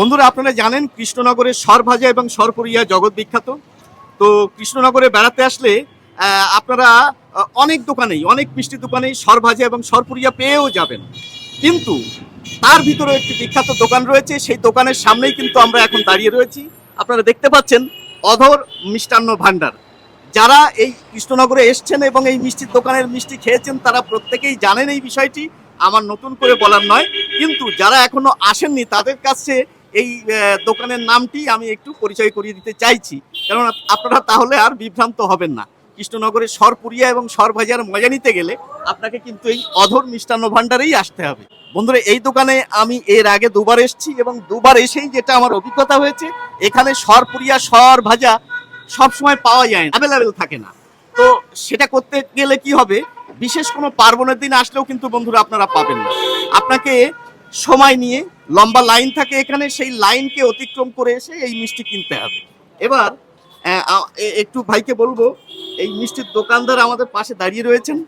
বন্ধুরা, আপনারা জানেন কৃষ্ণনগরের সরভাজা এবং সরপুরিয়া জগৎ বিখ্যাত। তো কৃষ্ণনগরে বেড়াতে আসলে আপনারা অনেক দোকানেই, অনেক মিষ্টি দোকানেই সরভাজা এবং সরপুরিয়া পেয়েও যাবেন। কিন্তু তার ভিতরে একটি বিখ্যাত দোকান রয়েছে, সেই দোকানের সামনেই কিন্তু আমরা এখন দাঁড়িয়ে রয়েছি। আপনারা দেখতে পাচ্ছেন অধর মিষ্টান্ন ভাণ্ডার। যারা এই কৃষ্ণনগরে এসছেন এবং এই মিষ্টির দোকানের মিষ্টি খেয়েছেন, তারা প্রত্যেকেই জানেন এই বিষয়টি। আমার নতুন করে বলার নয়, কিন্তু যারা এখনও আসেননি, তাদের কাছে এই দোকানের নামটি আমি একটু পরিচয় করিয়ে দিতে চাইছি। কারণ আপনারা তাহলে আর বিভ্রান্ত হবেন না। কৃষ্ণনগরের সরপুরিয়া এবং সরভাজার মজা নিতে গেলে আপনাকে কিন্তু এই অধর মিষ্টান্ন ভাণ্ডারেই আসতে হবে। বন্ধুরা, এই দোকানে আমি এর আগে দুবার এসেছি এবং দুবার এসেই যেটা আমার অভিজ্ঞতা হয়েছে, এখানে সরপুরিয়া সর ভাজা সবসময় পাওয়া যায় না অ্যাভেলেবেল থাকে না। তো সেটা করতে গেলে কি হবে? বিশেষ কোনো পার্বণের দিন আসলেও কিন্তু বন্ধুরা আপনারা পাবেন না। আপনাকে সময় নিয়ে লম্বা লাইন থাকে এখানে সেই লাইনকে অতিক্রম করে এসে এই মিষ্টি কিনতে হবে। এবার একটু ভাইকে বলব এই মিষ্টির দোকানদার আমাদের পাশে দাঁড়িয়ে রয়েছেন।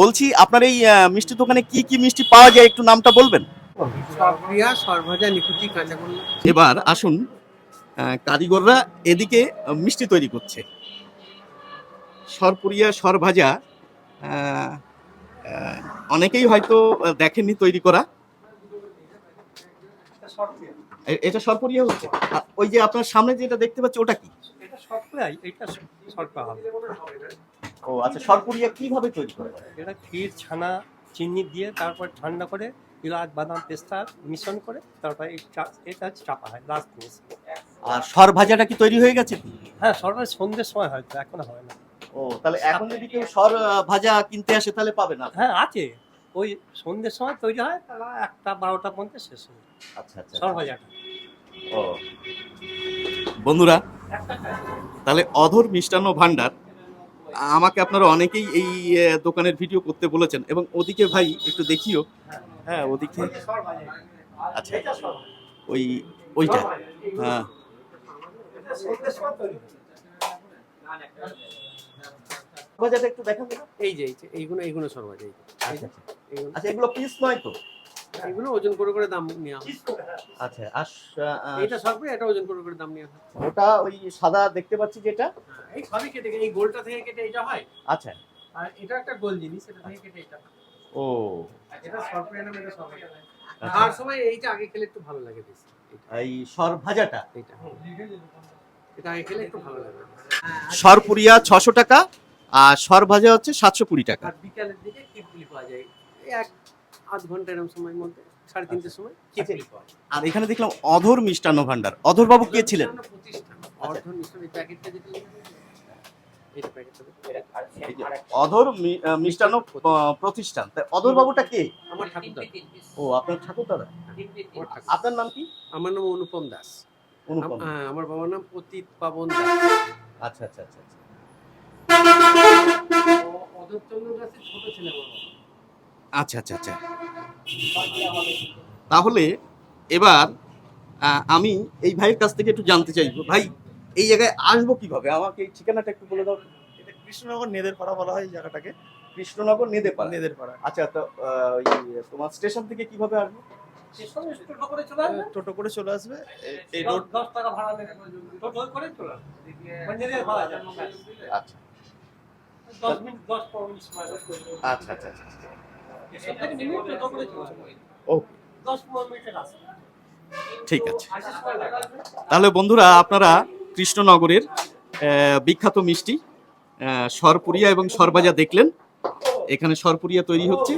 বলছি আপনার এই আহ, মিষ্টির দোকানে কি কি মিষ্টি পাওয়া যায় একটু নামটা বলবেন? এবার আসুন কারিগররা এদিকে মিষ্টি তৈরি করছে। সরপুরিয়া সরভাজা অনেকেই হয়তো দেখেননি তৈরি করা। এটা সরপুরিয়া হচ্ছে? ওই যে আপনার সামনে যেটা দেখতে পাচ্ছি ওটা কি? এটা এটা সরপা হবে। ও আচ্ছা সরপুরিয়া কীভাবে তৈরি করে এটা ক্ষীর ছানা চিনি দিয়ে তারপর ঠান্ডা করে এলাচ বাদাম পেস্তা মিশ্রণ করে তারপর এটা চাপা হয় লাস্ট জিনিস আর সরভাজাটা কি তৈরি হয়ে গেছে? হ্যাঁ সরপ্রাই সন্ধ্যের সময় হয়তো এখন হয় না। ও তাহলে এখন যদি কেউ সর ভাজা কিনতে আসে তাহলে পাবে না? হ্যাঁ আছে। ওই সন্ধ্যের সময় তৈরি হয় তারা একটা বারোটা পর্যন্ত শেষ হয় আচ্ছা আচ্ছা ও। বন্ধুরা তাহলে অধর মিষ্টান্ন ভান্ডার আমাকে আপনারা অনেকেই এই দোকানের ভিডিও করতে বলেছেন এবং ওদিকে ভাই একটু দেখিও। হ্যাঁ ওদিকে। আচ্ছা ওই ওইটা। হ্যাঁ। একটু দেখান এই যে এইগুলো এইগুলো এইগুলো আচ্ছা এগুলো পিস নয় তো? এগুলো ওজন করে করে দাম নেওয়া আচ্ছা আর এটা সরপ্রাই এটা ওজন করে করে দাম নেওয়া ওটা ওই সাদা দেখতে পাচ্ছি যেটা? এই সবই কেটে এই গোলটা থেকে কেটে এটা হয়। আচ্ছা। আর এটা একটা গোল জিনিস এটা থেকে কেটে এটা ও। এটা নামে এটা আচ্ছা। খাওয়ার সময় এইটা আগে খেলে একটু ভালো লাগে বেশি। এই সর ভাজাটা? এটা আগে খেলে একটু ভালো লাগে। সরপুরিয়া ছশো টাকা আর সর ভাজা হচ্ছে সাতশো কুড়ি টাকা। বিকালের দিকে কিপগুলি পাওয়া যায়। এক আধ ঘণ্টা এরকম সময়ের মধ্যে সাড়ে তিনটের সময়। কিপগুলি পাওয়া যায় আর এখানে দেখলাম অধর মিষ্টান্ন ভান্ডার। অধর বাবু কে ছিলেন? এটা প্রতিষ্ঠান। অর্ধ মিশ্রণ এই প্যাকেটটা যেটা এটা প্যাকেটটা অধর মি- আহ, মিষ্টান্ন আহ, প্রতিষ্ঠান। তাই অধর বাবুটা কে? আমার ঠাকুরদা। ও আপনার ঠাকুর দাদা আপনার নাম কি? আমার নাম অনুপম দাস। অনুপম। আম- হ্যাঁ, আমার বাবার নাম অতীত পাবন দাস। আচ্ছা আচ্ছা আচ্ছা আচ্ছা। অধরচন্দ্র দাসের ছোট ছেলে আমার বাবা। আচ্ছা আচ্ছা আচ্ছা। তাহলে এবার আমি এই ভাইয়ের কাছ থেকে একটু জানতে চাইব। ভাই এই জায়গায় আসব কীভাবে? আমাকে এই ঠিকানাটা একটু বলে দাও। এটা কৃষ্ণনগর নেদের পাড়া বলা হয় এই জায়গাটাকে। কৃষ্ণনগর নেদেপাড়া নেদের পাড়া আচ্ছা তো ওই তোমার স্টেশন থেকে কীভাবে আসব? টোটো করে চলে আসবে? টোটো করে চলে আসবে। এ- এই রোড দশ টাকা ভাড়া টোটো করে চলে আসবে। মানে আচ্ছা। দশ মিনিট দশ পনেরো মিনিট আচ্ছা আচ্ছা আচ্ছা। ঠিক আছে। তাহলে বন্ধুরা আপনারা কৃষ্ণনগরের বিখ্যাত মিষ্টি সরপুরিয়া এবং সরবাজা দেখলেন। এখানে সরপুরিয়া তৈরি হচ্ছে।